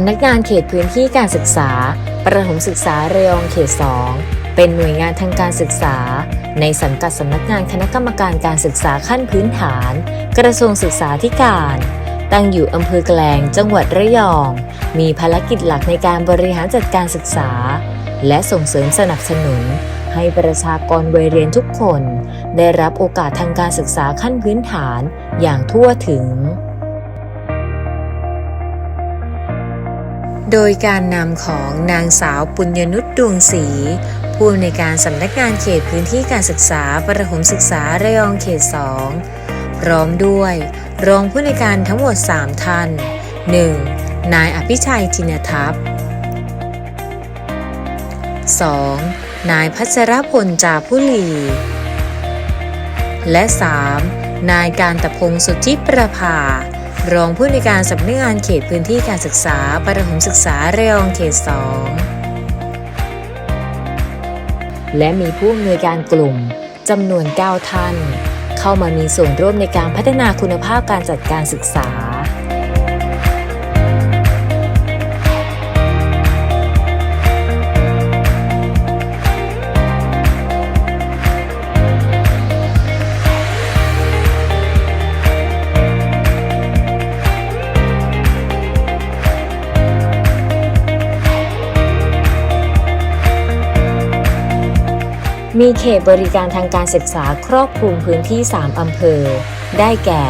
ำนักงานเขตพื้นที่การศึกษา ประถมศึกษาระยองเขต 2 เป็นหน่วยงานทางการศึกษา ในสังกัดสำนักงานคณะกรรมการการศึกษาขั้นพื้นฐาน กระทรวงศึกษาธิการ ตั้งอยู่อำเภอแกลง จังหวัดระยอง มีภารกิจหลักในการบริหารจัดการศึกษา และส่งเสริมสนับสนุน ให้ประชากรวัยเรียนทุกคน ได้รับโอกาสทางการศึกษาขั้นพื้นฐานอย่างทั่วถึง โดยการนำของนางสาวปุญญนุชดวงศรีผู้อำนวยการสำนักงานเขตพื้นที่การศึกษาประถมศึกษาระยองเขต 2 พร้อมด้วย รองผู้อำนวยการทั้งหมด 3 ท่าน 1. นายอภิชัยจินทัพ 2. นายพัชรพลจาพุลี และ 3. นายการตะพงศ์สุทธิประภา รองผู้ในการสำนักงานเขตพื้นที่การศึกษา ประถมศึกษาระยองเขต 2 และมีผู้อำนวยการกลุ่มจำนวน 9 ท่าน เข้ามามีส่วนร่วมในการพัฒนาคุณภาพการจัดการศึกษา มีเขตบริการทางการศึกษาครอบคลุมพื้นที่ 3 อำเภอ ได้แก่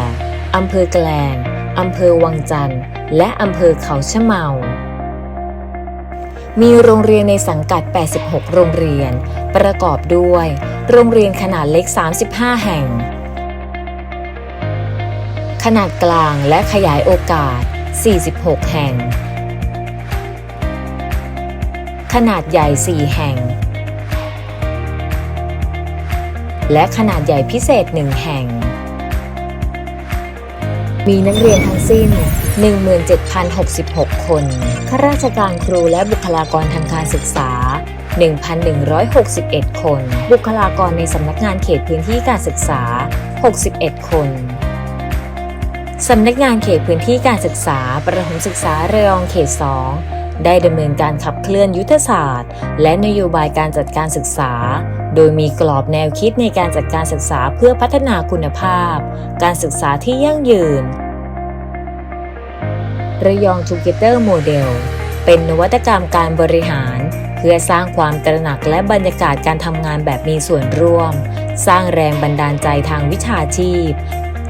อำเภอแกลง อำเภอวังจันทร์ และอำเภอเขาชะเมา มีโรงเรียนในสังกัด 86 โรงเรียน ประกอบด้วย โรงเรียนขนาดเล็ก 35 แห่ง ขนาดกลางและขยายโอกาส 46 แห่ง ขนาดใหญ่ 4 แห่ง และขนาดใหญ่พิเศษ1แห่ง มีนักเรียนทั้งสิ้น 17,066 คน ข้าราชการครูและบุคลากรทางการศึกษา 1,161 คน บุคลากรในสำนักงานเขตพื้นที่การศึกษา 61 คนสำนักงานเขตพื้นที่การศึกษา ประถมศึกษาเรยองเขต 2 ได้ดำเนินการขับเคลื่อนยุทธศาสตร์ และนโยบายการจัดการศึกษา โดยมีกรอบแนวคิดในการจัดการศึกษาเพื่อพัฒนาคุณภาพ การศึกษาที่ยั่งยืน ระยอง Together Model เป็นนวัตกรรมการบริหาร เพื่อสร้างความตระหนักและบรรยากาศการทำงานแบบมีส่วนร่วม สร้างแรงบันดาลใจทางวิชาชีพ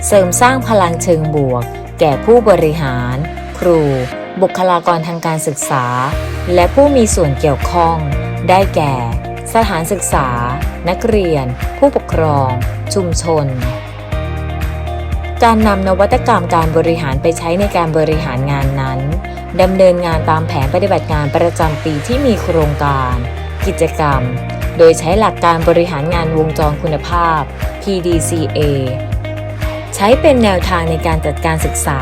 เสริมสร้างพลังเชิงบวก แก่ผู้บริหาร ครู บุคลากรทางการศึกษา และผู้มีส่วนเกี่ยวข้อง ได้แก่ สถานศึกษา นักเรียน ผู้ปกครอง ชุมชน การนำนวัตกรรมการบริหารไปใช้ในการบริหารงานนั้นดำเนินงานตามแผนปฏิบัติงานประจำปีที่มีโครงการ กิจกรรม โดยใช้หลักการบริหารงานวงจรคุณภาพ PDCA ใช้เป็นแนวทางในการจัดการศึกษา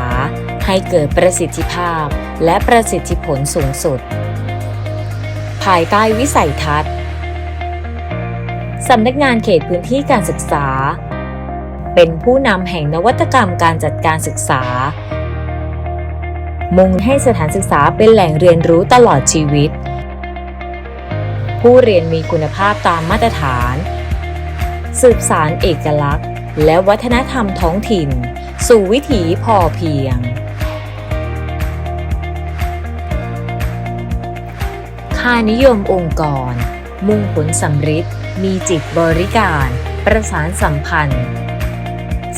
ให้เกิดประสิทธิภาพ และประสิทธิผลสูงสุด ภายใต้วิสัยทัศน์ สำนักงานเขตพื้นที่การศึกษา เป็นผู้นำแห่งนวัตกรรมการจัดการศึกษา มุ่งให้สถานศึกษาเป็นแหล่งเรียนรู้ตลอดชีวิต ผู้เรียนมีคุณภาพตามมาตรฐาน สืบสารเอกลักษณ์ และวัฒนธรรมท้องถิ่น สู่วิถีพอเพียงค่านิยมองค์กร มุ่งผลสำฤทธิ์ มีจิตบริการ ประสานสัมพันธ์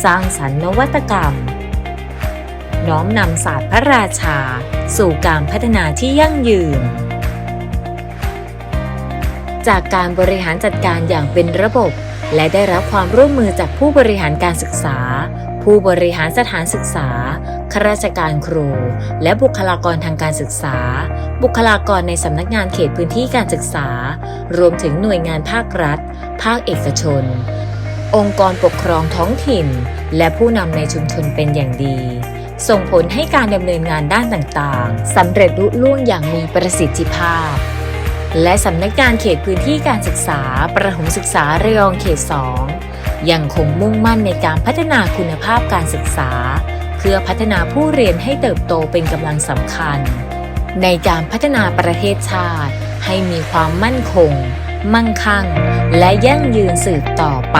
สร้างสรรค์นวัตกรรม น้อมนำศาสตร์พระราชา สู่การพัฒนาที่ยั่งยืน จากการบริหารจัดการอย่างเป็นระบบ และได้รับความร่วมมือจากผู้บริหารการศึกษา ผู้บริหารสถานศึกษา ข้าราชการครู และบุคลากรทางการศึกษา บุคลากรในสำนักงานเขตพื้นที่การศึกษา รวมถึงหน่วยงานภาครัฐ ภาคเอกชน องค์กรปกครองท้องถิ่น และผู้นำในชุมชนเป็นอย่างดี ส่งผลให้การดำเนินงานด้านต่างๆสำเร็จลุล่วงอย่างมีประสิทธิภาพและสำนักงานเขตพื้นที่การศึกษา ประถมศึกษาระยองเขต 2 ยังคงมุ่งมั่นในการพัฒนาคุณภาพการศึกษา พื่อพัฒนาผู้เรียนให้เติบโตเป็นกำลังสำคัญ ในการพัฒนาประเทศชาติ ให้มีความมั่นคง มั่งคั่ง และยั่งยืนสืบต่อไป